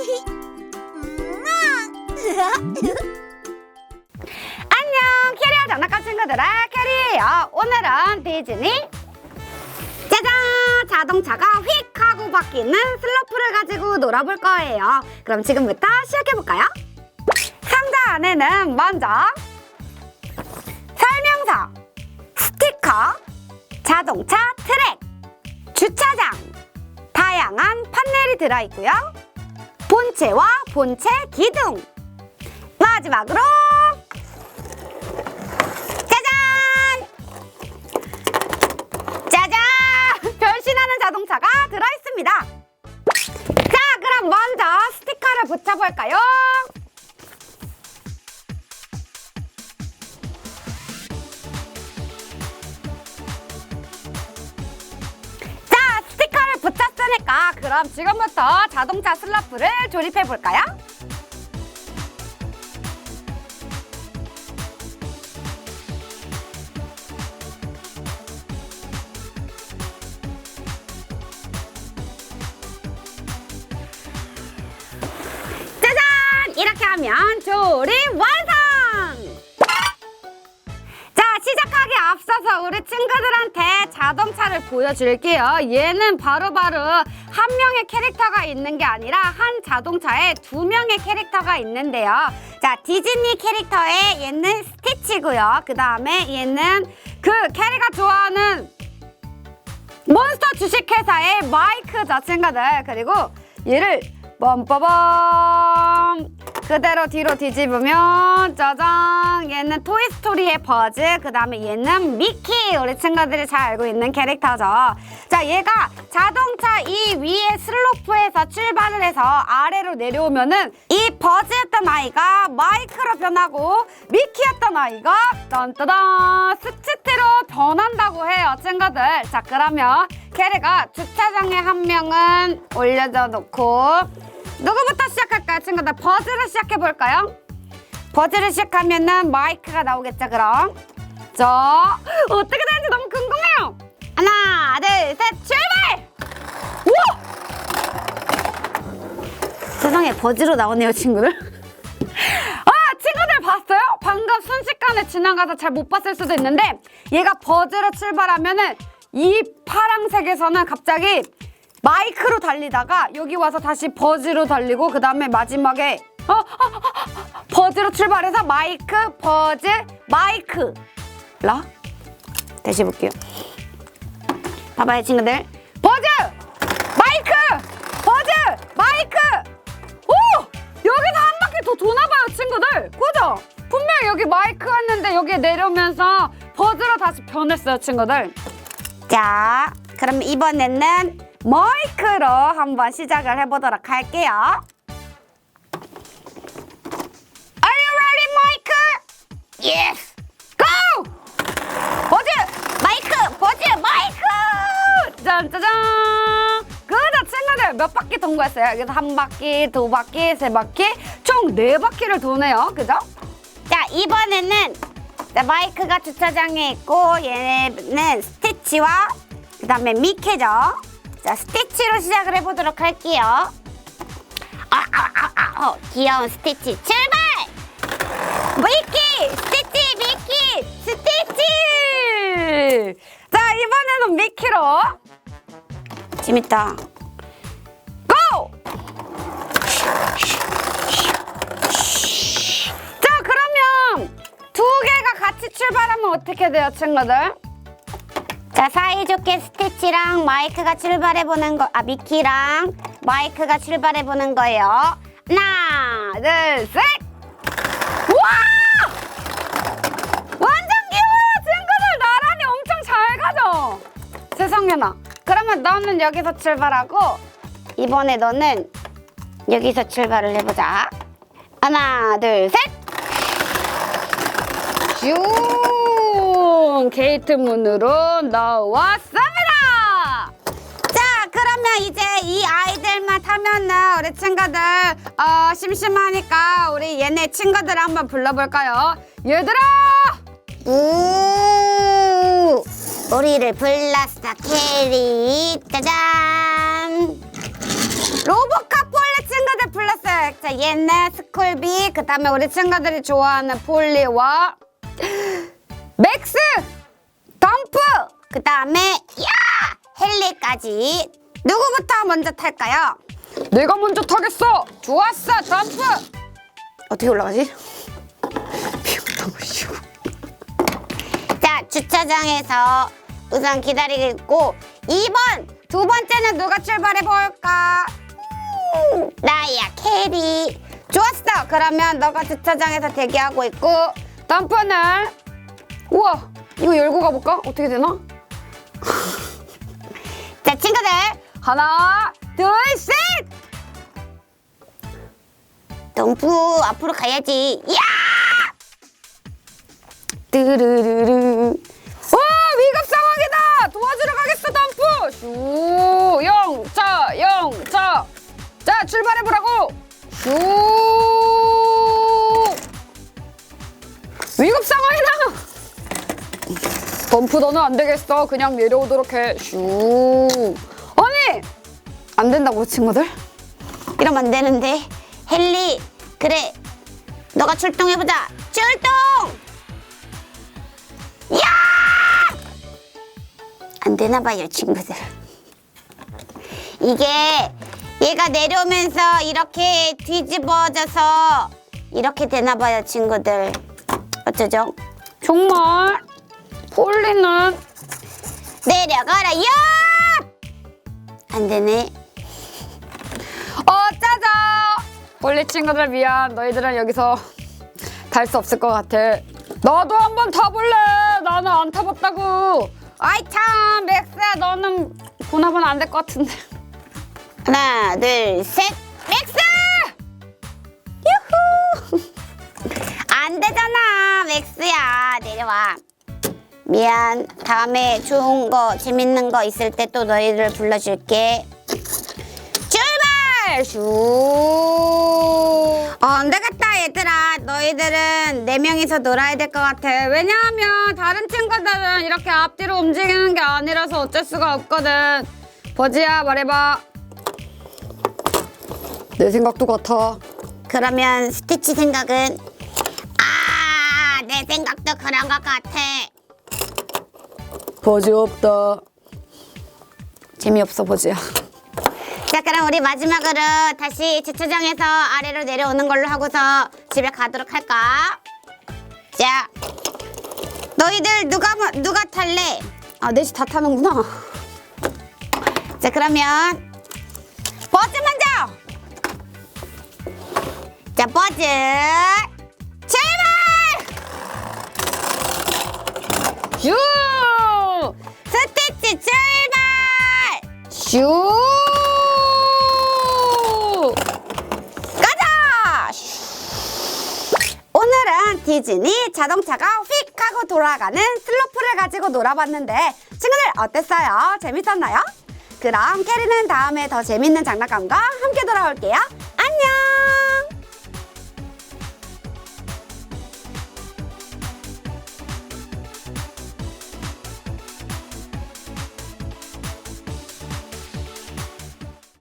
안녕 캐리어 장난감 친구들아. 캐리예요 오늘은 디즈니. 짜잔! 자동차가 휙 하고 바뀌는 슬로프를 가지고 놀아볼 거예요. 그럼 지금부터 시작해볼까요? 상자 안에는 먼저 설명서 스티커 자동차 트랙 주차장 다양한 판넬이 들어있고요 본체와 본체 기둥 마지막으로 짜잔! 짜잔! 변신하는 자동차가 들어있습니다. 자, 그럼 먼저 스티커를 붙여볼까요? 붙였으니까 그럼 지금부터 자동차 슬러프를 조립해 볼까요? 짜잔! 이렇게 하면 조립 완성! 앞서서 우리 친구들한테 자동차를 보여줄게요. 얘는 바로 바로 한 명의 캐릭터가 있는 게 아니라 한 자동차에 두 명의 캐릭터가 있는데요. 자, 디즈니 캐릭터의 얘는 스티치고요. 그 다음에 얘는 그 캐리가 좋아하는 몬스터 주식회사의 마이크죠, 친구들. 그리고 얘를 빰빠밤. 그대로 뒤로 뒤집으면 짜잔. 얘는 토이스토리의 버즈 그 다음에 얘는 미키. 우리 친구들이 잘 알고 있는 캐릭터죠. 자 얘가 자동차 이 위에 슬로프에서 출발을 해서 아래로 내려오면은 이 버즈였던 아이가 마이크로 변하고 미키였던 아이가 딴따단 스치트로 변한다고 해요 친구들. 자 그러면 캐리가 주차장에 한 명은 올려져 놓고 누구부터 시작할까요, 친구들? 버즈를 시작해 볼까요? 버즈를 시작하면은 마이크가 나오겠죠, 그럼? 자, 어떻게 되는지 너무 궁금해요. 하나, 둘, 셋, 출발! 우와! 세상에 버즈로 나오네요, 친구들. 아, 친구들 봤어요? 방금 순식간에 지나가서 잘 못 봤을 수도 있는데 얘가 버즈로 출발하면은 이 파랑색에서는 갑자기 마이크로 달리다가 여기 와서 다시 버즈로 달리고 그 다음에 마지막에 어, 어, 어, 어, 버즈로 출발해서 마이크 버즈 마이크. 라? 다시 해볼게요. 봐봐요 친구들. 버즈! 마이크! 버즈! 마이크! 오! 여기서 한 바퀴 더 도나봐요 친구들. 그죠? 분명 여기 마이크였는데 여기 내려오면서 버즈로 다시 변했어요 친구들. 자 그럼 이번에는 마이크로 한번 시작을 해보도록 할게요. Are you ready, 마이크? Yes. 짠짜잔! 그자 친구들 몇 바퀴 통과했어요? 여기서 한 바퀴, 두 바퀴, 세 바퀴, 총 네 바퀴를 도네요. 그죠? 자 이번에는 자, 마이크가 주차장에 있고 얘는 스티치와 그 다음에 미케죠. 자, 스티치로 시작을 해보도록 할게요. 아, 아, 아, 아, 어, 귀여운 스티치 출발! 미키! 스티치! 미키! 스티치! 자, 이번에는 미키로. 재밌다. 고! 자, 그러면 두 개가 같이 출발하면 어떻게 돼요, 친구들? 자, 사이좋게 스티치랑 마이크가 출발해보는 거, 아, 미키랑 마이크가 출발해보는 거예요. 하나, 둘, 셋! 와! 완전 귀여워요, 친구들! 나란히 엄청 잘 가죠? 세상에 나. 그러면 너는 여기서 출발하고, 이번에 너는 여기서 출발을 해보자. 하나, 둘, 셋! 슝! 게이트 문으로 나왔습니다! 자, 그러면 이제 이 아이들만 타면은 우리 친구들, 어, 심심하니까 우리 얘네 친구들 한번 불러볼까요? 얘들아! 우! 우리를 불렀어, 캐리. 짜잔! 로보캅 벌레 친구들 불렀어. 옛날 스쿨비 그 다음에 우리 친구들이 좋아하는 폴리와 맥스! 덤프 그 다음에 야! 헬리까지. 누구부터 먼저 탈까요? 내가 먼저 타겠어! 좋았어 덤프 어떻게 올라가지? 자 주차장에서 우선 기다리고 있고 2번 두 번째는 누가 출발해 볼까? 음, 나야 캐리. 좋았어. 그러면 너가 주차장에서 대기하고 있고 덤프는 우와 이거 열고 가볼까? 어떻게 되나? 자 친구들 하나 둘셋! 덤프 앞으로 가야지. 야! 뚜르르르 와 위급 상황이다! 도와주러 가겠어 덤프 슈 영차 영차. 자 출발해 보라고! 슈. 위급 상황이다 덤프 너는 안 되겠어. 그냥 내려오도록 해 슈. 아니! 안 된다고 친구들? 이러면 안 되는데. 헨리 그래. 너가 출동해보자. 출동! 야! 안 되나 봐요, 친구들. 이게 얘가 내려오면서 이렇게 뒤집어져서 이렇게 되나 봐요, 친구들. 어쩌죠? 정말 폴리는 내려가라, 야! 안 되네. 어쩌죠? 폴리 친구들 미안. 너희들은 여기서 탈수 없을 것 같아. 나도 한번 타볼래. 나는 안 타봤다고. 아이 참, 맥스야, 너는 보나보나 안 될 것 같은데. 하나, 둘, 셋, 맥스! 유후! 안 되잖아, 맥스야. 내려와. 미안. 다음에 좋은 거, 재밌는 거 있을 때 또 너희들 불러줄게. 출발! 슈! 어, 안 되겠다, 얘들아. 너희들은 네 명이서 놀아야 될 것 같아. 왜냐하면 다른 친구들은 이렇게 앞뒤로 움직이는 게 아니라서 어쩔 수가 없거든. 버지야, 말해봐. 내 생각도 같아. 그러면 스티치 생각은? 아, 내 생각도 그런 것 같아. 버지 없다. 재미없어, 버지야. 자 그럼 우리 마지막으로 다시 주차장에서 아래로 내려오는 걸로 하고서 집에 가도록 할까? 자 너희들 누가 뭐- 누가 탈래? 아 넷이 다 타는구나 자 그러면 버즈 먼저 자 버즈 출발 슈 출발 슈 가자 오늘은 디즈니 자동차가 휙 하고 돌아가는 슬로프를 가지고 놀아봤는데 친구들 어땠어요? 재밌었나요? 그럼 캐리는 다음에 더 재밌는 장난감과 함께 돌아올게요